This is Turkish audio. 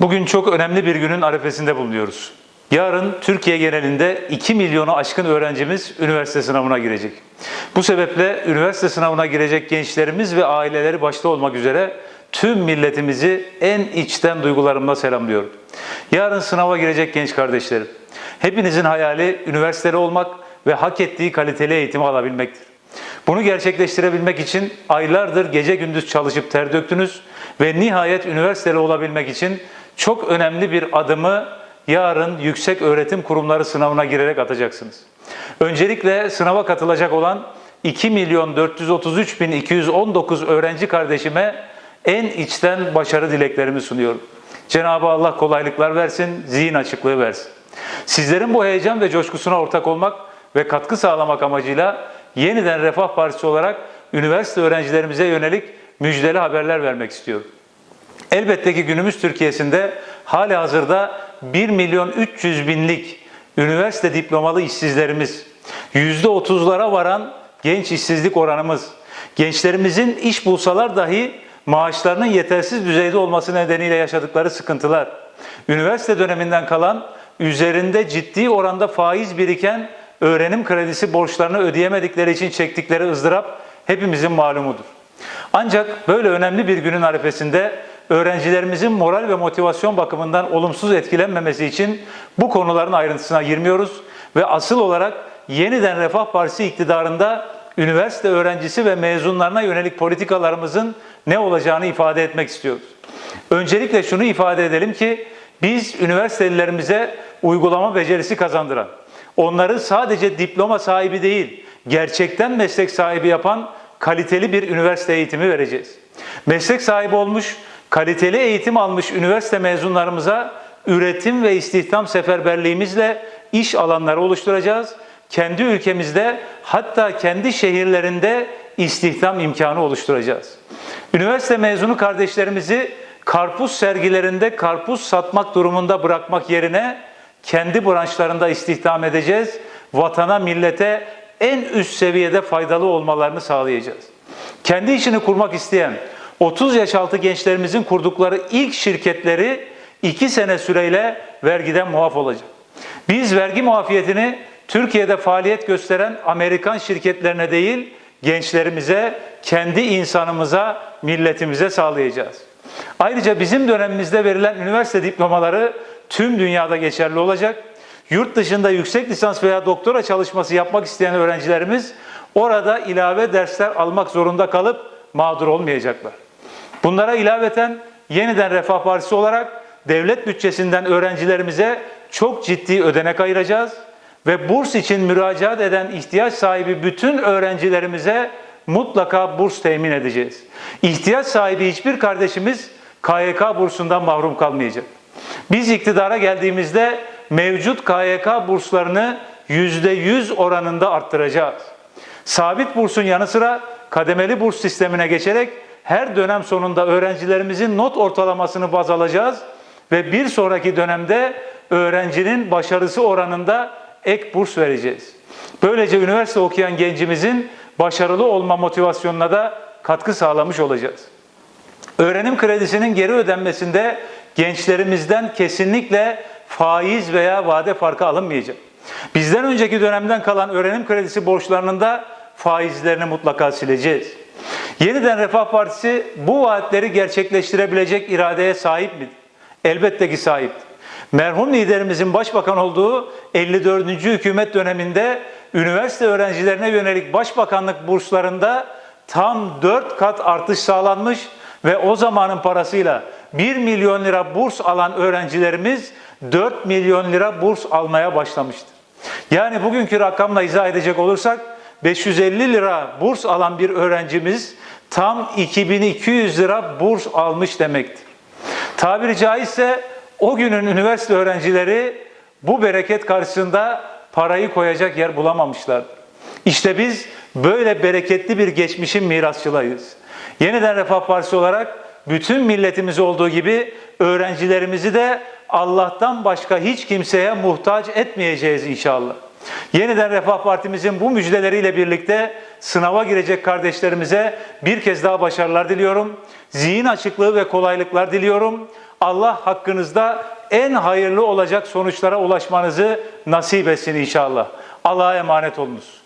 Bugün çok önemli bir günün arefesinde bulunuyoruz. Yarın Türkiye genelinde 2 milyonu aşkın öğrencimiz üniversite sınavına girecek. Bu sebeple üniversite sınavına girecek gençlerimiz ve aileleri başta olmak üzere tüm milletimizi en içten duygularımla selamlıyorum. Yarın sınava girecek genç kardeşlerim. Hepinizin hayali üniversiteli olmak ve hak ettiği kaliteli eğitimi alabilmektir. Bunu gerçekleştirebilmek için aylardır gece gündüz çalışıp ter döktünüz ve nihayet üniversiteli olabilmek için çok önemli bir adımı yarın yüksek öğretim kurumları sınavına girerek atacaksınız. Öncelikle sınava katılacak olan 2 milyon 433 bin 219 öğrenci kardeşime en içten başarı dileklerimi sunuyorum. Cenab-ı Allah kolaylıklar versin, zihin açıklığı versin. Sizlerin bu heyecan ve coşkusuna ortak olmak ve katkı sağlamak amacıyla yeniden Refah Partisi olarak üniversite öğrencilerimize yönelik müjdeli haberler vermek istiyorum. Elbette ki günümüz Türkiye'sinde hali hazırda 1 milyon 300 binlik üniversite diplomalı işsizlerimiz, %30'lara varan genç işsizlik oranımız, gençlerimizin iş bulsalar dahi maaşlarının yetersiz düzeyde olması nedeniyle yaşadıkları sıkıntılar, üniversite döneminden kalan üzerinde ciddi oranda faiz biriken öğrenim kredisi borçlarını ödeyemedikleri için çektikleri ızdırap hepimizin malumudur. Ancak böyle önemli bir günün arifesinde öğrencilerimizin moral ve motivasyon bakımından olumsuz etkilenmemesi için bu konuların ayrıntısına girmiyoruz ve asıl olarak yeniden Refah Partisi iktidarında üniversite öğrencisi ve mezunlarına yönelik politikalarımızın ne olacağını ifade etmek istiyoruz. Öncelikle şunu ifade edelim ki biz üniversitelilerimize uygulama becerisi kazandıran, onları sadece diploma sahibi değil, gerçekten meslek sahibi yapan kaliteli bir üniversite eğitimi vereceğiz. Meslek sahibi olmuş, kaliteli eğitim almış üniversite mezunlarımıza üretim ve istihdam seferberliğimizle iş alanları oluşturacağız. Kendi ülkemizde hatta kendi şehirlerinde istihdam imkanı oluşturacağız. Üniversite mezunu kardeşlerimizi karpuz sergilerinde karpuz satmak durumunda bırakmak yerine kendi branşlarında istihdam edeceğiz. Vatana, millete en üst seviyede faydalı olmalarını sağlayacağız. Kendi işini kurmak isteyen 30 yaş altı gençlerimizin kurdukları ilk şirketleri 2 sene süreyle vergiden muaf olacak. Biz vergi muafiyetini Türkiye'de faaliyet gösteren Amerikan şirketlerine değil, gençlerimize, kendi insanımıza, milletimize sağlayacağız. Ayrıca bizim dönemimizde verilen üniversite diplomaları tüm dünyada geçerli olacak. Yurt dışında yüksek lisans veya doktora çalışması yapmak isteyen öğrencilerimiz orada ilave dersler almak zorunda kalıp mağdur olmayacaklar. Bunlara ilaveten yeniden Refah Partisi olarak devlet bütçesinden öğrencilerimize çok ciddi ödenek ayıracağız ve burs için müracaat eden ihtiyaç sahibi bütün öğrencilerimize mutlaka burs temin edeceğiz. İhtiyaç sahibi hiçbir kardeşimiz KYK bursundan mahrum kalmayacak. Biz iktidara geldiğimizde mevcut KYK burslarını %100 oranında arttıracağız. Sabit bursun yanı sıra kademeli burs sistemine geçerek her dönem sonunda öğrencilerimizin not ortalamasını baz alacağız ve bir sonraki dönemde öğrencinin başarısı oranında ek burs vereceğiz. Böylece üniversite okuyan gencimizin başarılı olma motivasyonuna da katkı sağlamış olacağız. Öğrenim kredisinin geri ödenmesinde gençlerimizden kesinlikle faiz veya vade farkı alınmayacak. Bizden önceki dönemden kalan öğrenim kredisi borçlarının da faizlerini mutlaka sileceğiz. Yeniden Refah Partisi bu vaatleri gerçekleştirebilecek iradeye sahip mi? Elbette ki sahip. Merhum liderimizin başbakan olduğu 54. hükümet döneminde üniversite öğrencilerine yönelik başbakanlık burslarında tam 4 kat artış sağlanmış ve o zamanın parasıyla 1 milyon lira burs alan öğrencilerimiz 4 milyon lira burs almaya başlamıştır. Yani bugünkü rakamla izah edecek olursak 550 lira burs alan bir öğrencimiz tam 2200 lira burs almış demektir. Tabiri caizse o günün üniversite öğrencileri bu bereket karşısında parayı koyacak yer bulamamışlardır. İşte biz böyle bereketli bir geçmişin mirasçılarıyız. Yeniden Refah Partisi olarak bütün milletimiz olduğu gibi öğrencilerimizi de Allah'tan başka hiç kimseye muhtaç etmeyeceğiz inşallah. Yeniden Refah Partimizin bu müjdeleriyle birlikte sınava girecek kardeşlerimize bir kez daha başarılar diliyorum. Zihin açıklığı ve kolaylıklar diliyorum. Allah hakkınızda en hayırlı olacak sonuçlara ulaşmanızı nasip etsin inşallah. Allah'a emanet olunuz.